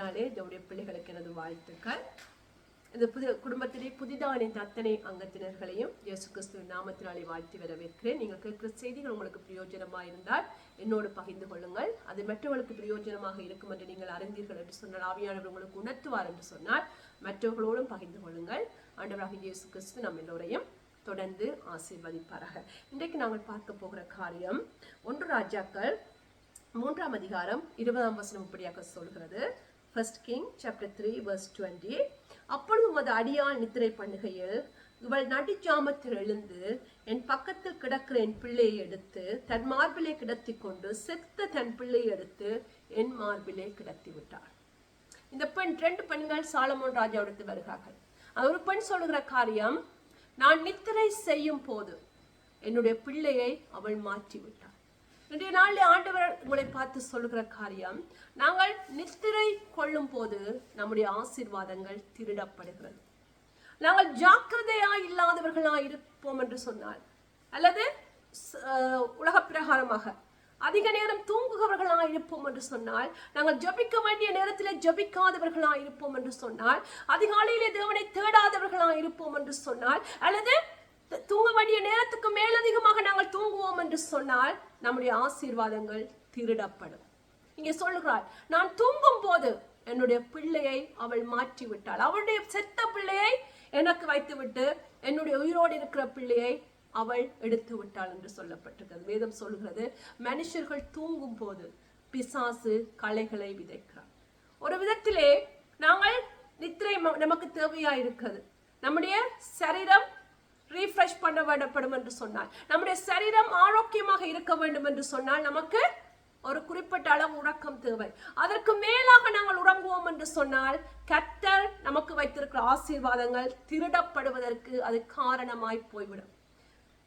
நாளே இதோடைய பிள்ளைகளுக்கு எனது வாழ்த்துக்கள். இந்த புது குடும்பத்திலே புதிதான தத்தனை அத்தனை அங்கத்தினர்களையும் இயேசு கிறிஸ்துவின் நாமத்தினாலே வாழ்த்தி வரவேற்கிறேன். நீங்கள் கேட்கிற செய்திகள் உங்களுக்கு பிரயோஜனமாக இருந்தால் என்னோடு பகிர்ந்து கொள்ளுங்கள். அது மற்றவர்களுக்கு பிரயோஜனமாக இருக்கும் என்று நீங்கள் அறிந்தீர்கள் என்று சொன்னால் ஆவியானவர் உங்களுக்கு உணர்த்துவார் என்று சொன்னால் மற்றவர்களோடும் பகிர்ந்து கொள்ளுங்கள். ஆண்டவராக இயேசு கிறிஸ்து நம் எல்லோரையும் தொடர்ந்து ஆசீர்வதிப்பாராக. இன்றைக்கு நாங்கள் பார்க்க போகிற காரியம் ஒன்று ராஜாக்கள் மூன்றாம் அதிகாரம் இருபதாம் வசனம் இப்படியாக சொல்கிறது. First king chapter three verse twenty அப்பொழுது உமது அடியால் நித்திரை பண்ணுகையில் இவள் நடுஜாமத்தில் எழுந்து என் பக்கத்தில் கிடக்கிற என் பிள்ளையை எடுத்து தன் மார்பிலே கிடத்தி கொண்டு செத்த தன் பிள்ளையை எடுத்து என் மார்பிலே கிடத்தி விட்டாள். இந்த பெண் ரெண்டு பெண்கள் சாலமோன் ராஜாவிடத்து வருகிறார்கள். அது ஒரு பெண் சொல்லுகிற காரியம் நான் நித்திரை செய்யும் போது என்னுடைய பிள்ளையை அவள் மாற்றி விட்டாள். இன்றைய நாளில் ஆண்டவர் உங்களை பார்த்து சொல்லுகிற காரியம் நாங்கள் நித்திரை கொள்ளும் போது நம்முடைய ஆசீர்வாதங்கள் திருடப்படுகிறது. நாங்கள் ஜாக்கிரதையா இல்லாதவர்களா இருப்போம் என்று சொன்னால் அல்லது உலக பிரகாரமாக அதிக நேரம் தூங்குகிறவர்களா இருப்போம் என்று சொன்னால் நாங்கள் ஜபிக்க வேண்டிய நேரத்தில் ஜபிக்காதவர்களா இருப்போம் என்று சொன்னால் அதிகாலையிலே தேவனை தேடாதவர்களா இருப்போம் என்று சொன்னால் அல்லது தூங்க வேண்டிய நேரத்துக்கு மேலதிகமாக நாங்கள் தூங்குவோம் என்று சொன்னால் நம்முடைய ஆசீர்வாதங்கள் திருடப்படும். இங்கே சொல்லுகிறார் நான் தூங்கும் போது என்னுடைய பிள்ளையை அவள் மாற்றி விட்டாள் அவளுடைய செத்த பிள்ளையை எனக்கு வைத்துவிட்டு என்னுடைய உயிரோடு இருக்கிற பிள்ளையை அவள் எடுத்து விட்டாள் என்று சொல்லப்பட்டிருக்கிறது. வேதம் சொல்கிறது மனுஷர்கள் தூங்கும் போது பிசாசு களைகளை விதைக்கிறார். ஒரு விதத்திலே நாங்கள் நித்திரை நமக்கு தேவையா இருக்கிறது நம்முடைய சரீரம் ரீஃப்ரெஷ் பண்ண வேண்டப்படும் என்று சொன்னால் நம்முடைய சரீரம் ஆரோக்கியமாக இருக்க வேண்டும் என்று சொன்னால் நமக்கு ஒரு குறிப்பிட்ட அளவு உறக்கம் தேவை. அதற்கு மேலாக நாங்கள் உறங்குவோம் என்று சொன்னால் கத்தர் நமக்கு வைத்திருக்கிற ஆசீர்வாதங்கள் திருடப்படுவதற்கு அது காரணமாய் போய்விடும்.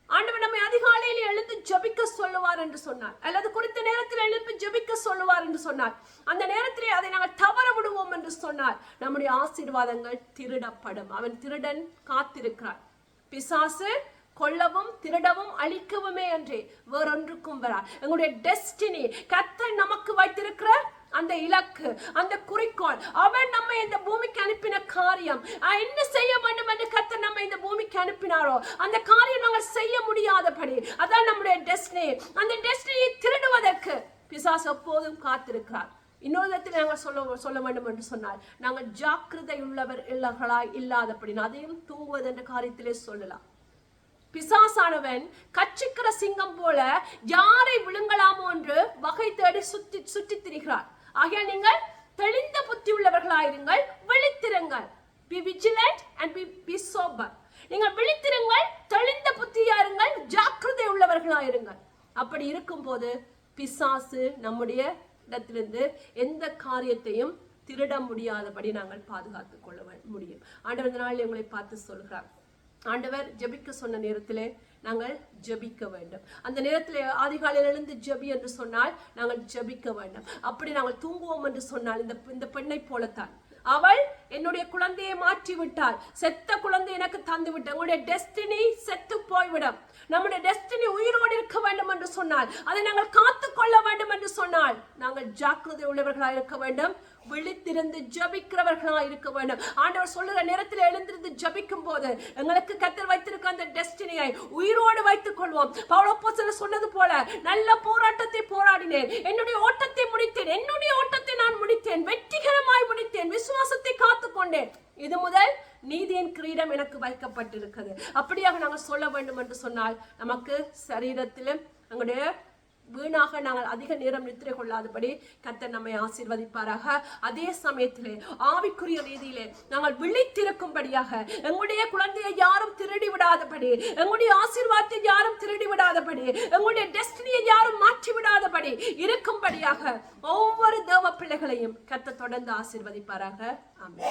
ஆண்டவர் நம்மை அதிகாலையில் எழுந்து ஜெபிக்க சொல்லுவார் என்று சொன்னார். அல்லது குறித்த நேரத்தில் எழுப்பி ஜெபிக்க சொல்லுவார் என்று சொன்னார். அந்த நேரத்திலே அதை நாங்கள் தவற விடுவோம் என்று சொன்னார். நம்முடைய ஆசீர்வாதங்கள் திருடப்படும். அவன் திருடன் காத்திருக்கிறார் பிசாசு கொல்லவும் திருடவும் அழிக்கவுமே அன்றே வேறொன்றுக்கும் வரா எங்களுடைய டெஸ்டினி கத்தை நமக்கு வைத்திருக்கிற அந்த இலக்கு அந்த குறிக்கோள் அவன் நம்ம இந்த பூமிக்கு அனுப்பின காரியம். என்ன செய்ய வேண்டும் என்று கத்த நம்ம இந்த பூமிக்கு அனுப்பினாரோ அந்த காரியம் நாங்கள் செய்ய முடியாதபடி அதான் நம்முடைய டெஸ்டினி அந்த டெஸ்டினியை திருடுவதற்கு பிசாஸ் எப்போதும் காத்திருக்கிறார். இன்னொரு விதத்தில் நாங்கள் சொல்ல சொல்ல வேண்டும் என்று சொன்னால் நாங்கள் ஜாக்கிரதை உள்ளவர் இல்லர்களாய் இல்லாதபடி அதையும் தூங்குவது என்ற காரியத்திலே சொல்லலாம். பிசாசானவன் கச்சிக்கிற சிங்கம் போல யாரை விழுங்கலாமோ என்று வகை தேடி சுத்தி சுற்றி திரிகிறார். ஆகிய நீங்கள் தெளிந்த புத்தி உள்ளவர்களாயிருங்கள் விழித்திருங்கள். Be vigilant and be be sober நீங்கள் விழித்திருங்கள் தெளிந்த புத்தியாருங்கள் ஜாக்கிரதை உள்ளவர்களாயிருங்கள். அப்படி இருக்கும்போது பிசாசு நம்முடைய இடத்திலிருந்து எந்த காரியத்தையும் திருட முடியாதபடி நாங்கள் பாதுகாத்துக் கொள்ள முடியும். ஆண்டவர் நாள் உங்களை பார்த்து சொல்கிறார். ஆண்டவர் ஜெபிக்க சொன்ன நேரத்திலே நாங்கள் ஜெபிக்க வேண்டும். அந்த நேரத்தில் அதிகாலையில் எழுந்து ஜெபி என்று சொன்னால் நாங்கள் ஜெபிக்க வேண்டும். அப்படி நாங்கள் தூங்குவோம் என்று சொன்னால் இந்த இந்த பெண்ணை போலத்தான். அவள் என்னுடைய குழந்தையை மாற்றி விட்டாள் செத்த குழந்தை எனக்கு தந்து விட்டாள் உங்களுடைய டெஸ்டினி செத்து போய்விடும். நம்முடைய டெஸ்டினி உயிரோடு இருக்க வேண்டும் என்று சொன்னால் அதை நாங்கள் காத்து கொள்ள வேண்டும் என்று சொன்னால் நாங்கள் ஜாக்கிரதை உள்ளவர்களாக இருக்க வேண்டும். விழித்திருந்து ஜபிக்கிறவர்களாக இருக்க வேண்டும். ஆண்டவர் சொல்லுகிற நேரத்தில் எழுந்திருந்து ஜபிக்கும் போது எங்களுக்கு கத்தர் வைத்திருக்க அந்த டெஸ்டினியை உயிரோடு வைத்துக் கொள்வோம். பவுலப்போஸ்தலர் சொன்னது போல நல்ல போராட்டத்தை போராடினேன். என்னுடைய ஓட்டத்தை முடித்து சரீரம் எனக்கு வைக்கப்பட்டிருக்கிறது. அப்படியாக நாங்கள் சொல்ல வேண்டும் என்று சொன்னால் நமக்கு சரீரத்தில் எங்களுடைய வீணாக நாங்கள் அதிக நேரம் நித்திரை கொள்ளாதபடி கத்தர் நம்மை ஆசீர்வதிப்பாராக. அதே சமயத்திலே ஆவிக்குரிய ரீதியிலே நாங்கள் விழித்திருக்கும்படியாக எங்களுடைய குழந்தையை யாரும் திருடி விடாதபடி எங்களுடைய ஆசீர்வாதத்தை யாரும் திருடி விடாதபடி எங்களுடைய டெஸ்டினியை யாரும் மாற்றி விடாதபடி இருக்கும்படியாக ஒவ்வொரு தேவ பிள்ளைகளையும் கத்த தொடர்ந்து ஆசீர்வதிப்பாராக. ஆமென்.